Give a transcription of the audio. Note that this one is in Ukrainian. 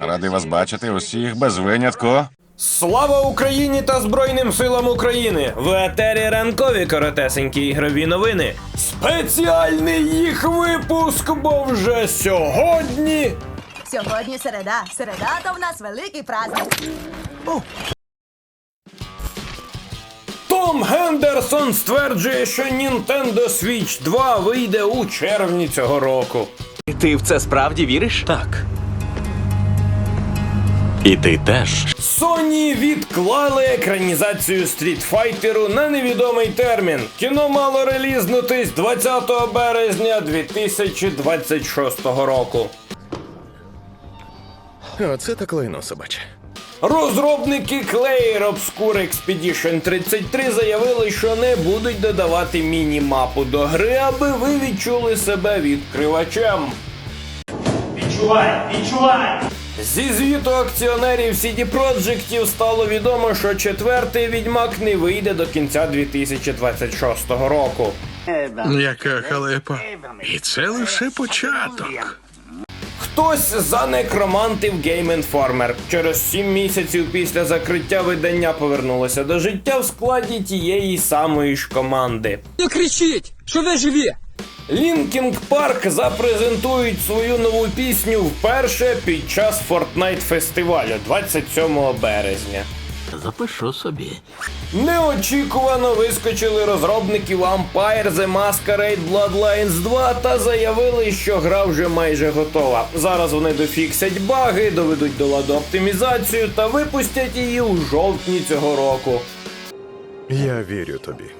Радий вас бачити усіх без винятку. Слава Україні та Збройним силам України! В етері ранкові коротесенькі ігрові новини. Спеціальний їх випуск, бо вже сьогодні. Сьогодні середа. Середа то в нас великий праздник. Том Гендерсон стверджує, що Nintendo Switch 2 вийде у червні цього року. Ти в це справді віриш? Так. І ти теж. Sony відклали екранізацію Street Fighter на невідомий термін. Кіно мало релізнутись 20 березня 2026 року. Оце так лайно собаче. Розробники Clair Obscure Expedition 33 заявили, що не будуть додавати міні-мапу до гри, аби ви відчули себе відкривачем. Відчувай, відчувай! Зі звіту акціонерів CD Projektів стало відомо, що четвертий відьмак не вийде до кінця 2026 року. Яка халепа. І це лише початок. Хтось занекромантив Game Informer. Через 7 місяців після закриття видання повернулося до життя в складі тієї самої ж команди. Не кричіть, що ви живі. Лінкінг Парк запрезентують свою нову пісню вперше під час Fortnite фестивалю 27 березня. Запишу собі. Неочікувано вискочили розробники Vampire The Masquerade Bloodlines 2 та заявили, що гра вже майже готова. Зараз вони дофіксять баги, доведуть до ладу оптимізацію та випустять її у жовтні цього року. Я вірю тобі.